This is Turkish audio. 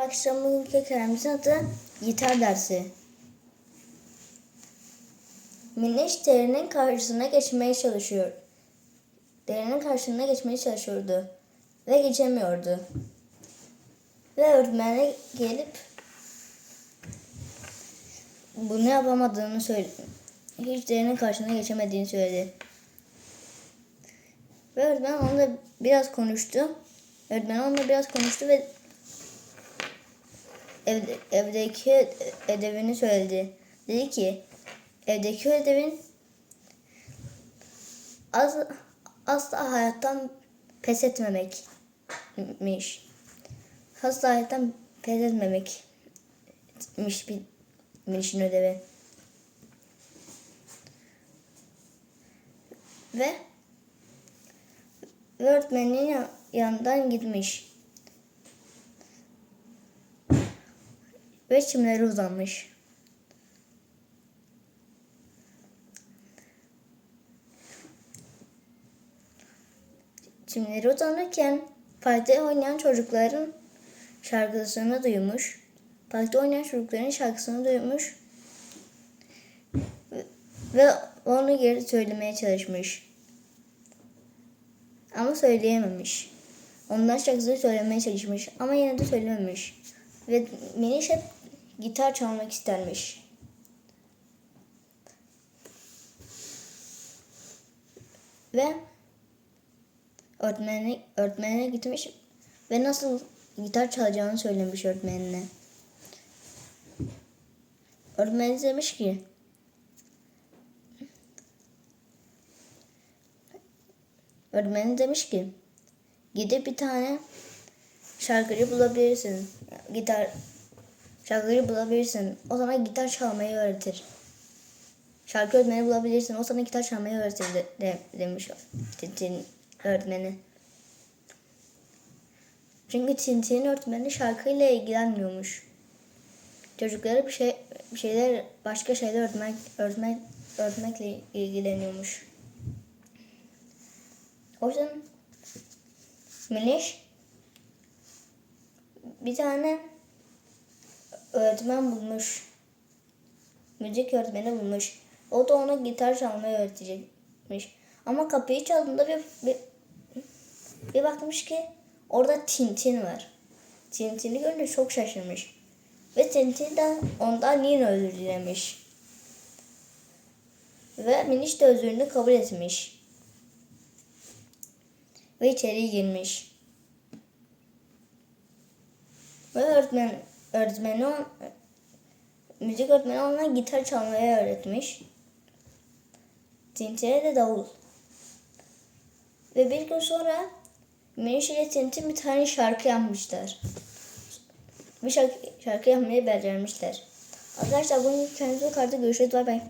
Arkadaşlar bugünkü kelimemizin adı gitar dersi. Miniş derinin karşısına geçmeye çalışıyor. Derinin karşısına geçmeye çalışıyordu. Ve geçemiyordu. Ve öğretmene gelip bunu yapamadığını söyledi. Hiç derinin karşısına geçemediğini söyledi. Ve öğretmen onunla biraz konuştu. Öğretmen onunla biraz konuştu ve evde, evdeki ödevini söyledi. Dedi ki evdeki ödevin az, asla hayattan pes etmemekmiş. Asla hayattan pes etmemekmiş bir Miniş'in ödevi. Ve öğretmenin ya- yanından gitmiş. Ve çimlere uzanmış. Çimlere uzanırken parkta oynayan çocukların şarkısını duymuş. Parkta oynayan çocukların şarkısını duymuş. Ve- onu geri söylemeye çalışmış. Ama söyleyememiş. Ondan şarkısını söylemeye çalışmış ama yine de söylememiş. Ve Miniş hep gitar çalmak istermiş. Ve öğretmenine, öğretmenine gitmiş ve nasıl gitar çalacağını söylemiş öğretmenine. Öğretmen demiş ki Öğretmenin demiş ki gidip bir tane şarkıcı bulabilirsin. Gitar şarkıcı bulabilirsin. O sana gitar çalmayı öğretir. Şarkı öğretmeni bulabilirsin. O sana gitar çalmayı öğretir de, de- demiş Tintin öğretmeni. Çünkü Tintin'in öğretmeni şarkıyla ilgilenmiyormuş. Çocuklara bir şey bir şeyler başka şeyler öğretmek öğretmek öğretmekle ilgileniyormuş. O yüzden Miniş bir tane öğretmen bulmuş. Müzik öğretmeni bulmuş. O da ona gitar çalmayı öğretecekmiş. Ama kapıyı çaldığında bir, bir, bir bakmış ki orada Tintin var. Tintin'i görünce çok şaşırmış. Ve Tintin de ondan yine özür dilemiş. Ve Miniş de özrünü kabul etmiş ve içeri girmiş. Ve öğretmen, öğretmeni müzik öğretmeni ona gitar çalmayı öğretmiş. Tintin'e de davul. Ve bir gün sonra Miniş ile Tintin bir tane şarkı yapmışlar. Bir şarkı, şarkı yapmayı becermişler. Arkadaşlar bugün kendinize kartı görüşürüz. Bay bay.